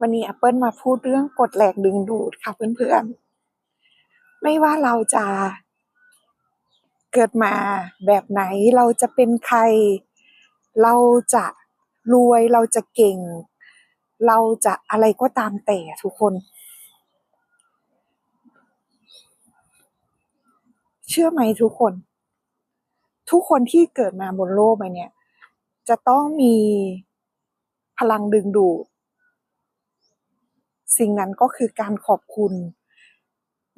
วันนี้ Apple มาพูดเรื่องกฎแรงดึงดูดค่ะเพื่อนๆ ไม่ว่าเราจะเกิดมาแบบไหนเราจะเป็นใคร เราจะรวยเราจะเก่ง เราจะอะไรก็ตามแต่ทุกคน เชื่อไหมทุกคน ทุกคนที่เกิดมาบนโลกใบเนี้ยจะต้องมีพลังดึงดูด สิ่งนั้นก็คือการขอบคุณ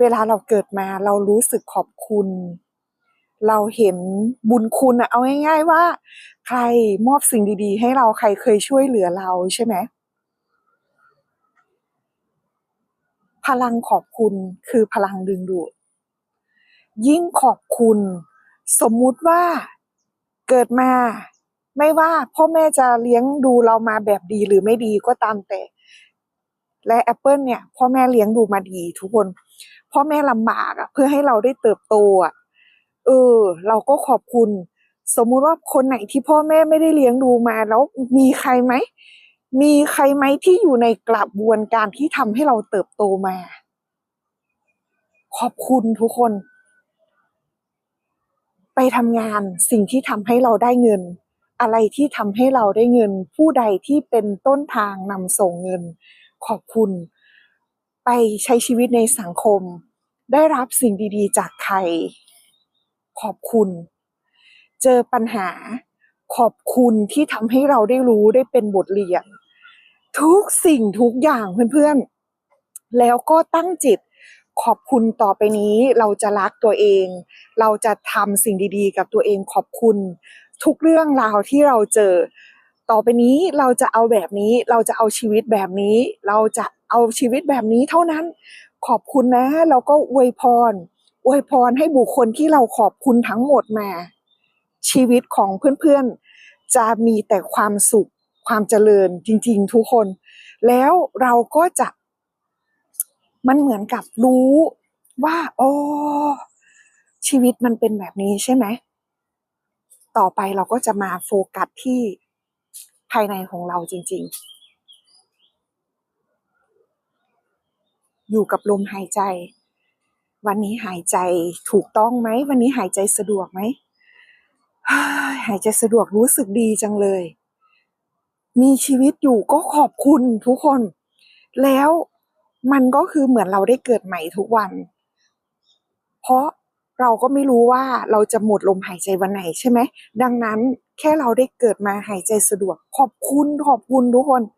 เวลาเราเกิดมาเรารู้สึกขอบคุณ เราเห็นบุญคุณอะเอาง่ายๆว่า ใครมอบสิ่งดีๆ ให้เราใครเคยช่วยเหลือเราใช่ไหมพลังขอบคุณคือพลังดึงดูด ยิ่งขอบคุณ สมมุติว่าเกิดมา ไม่ว่าพ่อแม่จะเลี้ยงดูเรามาแบบดีหรือไม่ดีก็ตามแต่ และแอปเปิลเนี่ยพ่อแม่เลี้ยงดูมาดีทุกคนพ่อแม่ลำบากอะเพื่อให้เราได้เติบโตอะเออ เราก็ขอบคุณ สมมุติว่าคนไหนที่พ่อแม่ไม่ได้เลี้ยงดูมา แล้วมีใครไหมมีใครไหมที่อยู่ในกระบวนการที่ทำให้เราเติบโตมา ขอบคุณทุกคน ไปทำงานสิ่งที่ทำให้เราได้เงิน อะไรที่ทำให้เราได้เงิน ผู้ใดที่เป็นต้นทางนำส่งเงิน ขอบคุณ ไปใช้ชีวิตในสังคม ได้รับสิ่งดีๆ จากใคร ขอบคุณ เจอปัญหา ขอบคุณที่ทำให้เราได้รู้ได้เป็นบทเรียน ทุกสิ่งทุกอย่างเพื่อนๆ แล้วก็ตั้งจิตขอบคุณต่อไปนี้เราจะรักตัวเอง เราจะทำสิ่งดีๆ กับตัวเองขอบคุณ ทุกเรื่องราวที่เราเจอ ต่อไปนี้เราจะเอาแบบนี้เราจะเอาชีวิตแบบนี้ เราจะเอาชีวิตแบบนี้เท่านั้น ขอบคุณนะ เราก็อวยพรอวยพรให้บุคคลที่เราขอบคุณทั้งหมดมา ชีวิตของเพื่อนๆ จะมีแต่ความสุขความเจริญจริงๆ ทุกคน แล้วเราก็จะ มันเหมือนกับรู้ว่าโอ๋อชีวิตมันเป็นแบบนี้ใช่ไหม ต่อไปเราก็จะมาโฟกัสที่ ภายในของเราจริง ๆ อยู่กับลมหายใจ วันนี้หายใจถูกต้องไหม วันนี้หายใจสะดวกไหม หายใจสะดวกรู้สึกดีจังเลย มีชีวิตอยู่ก็ขอบคุณทุกคน แล้วมันก็คือเหมือนเราได้เกิดใหม่ทุกวัน เพราะ เราก็ไม่รู้ว่าเราจะหมดลมหายใจวันไหนใช่ไหม ดังนั้นแค่เราได้เกิดมาหายใจสะดวก ขอบคุณขอบคุณทุกคน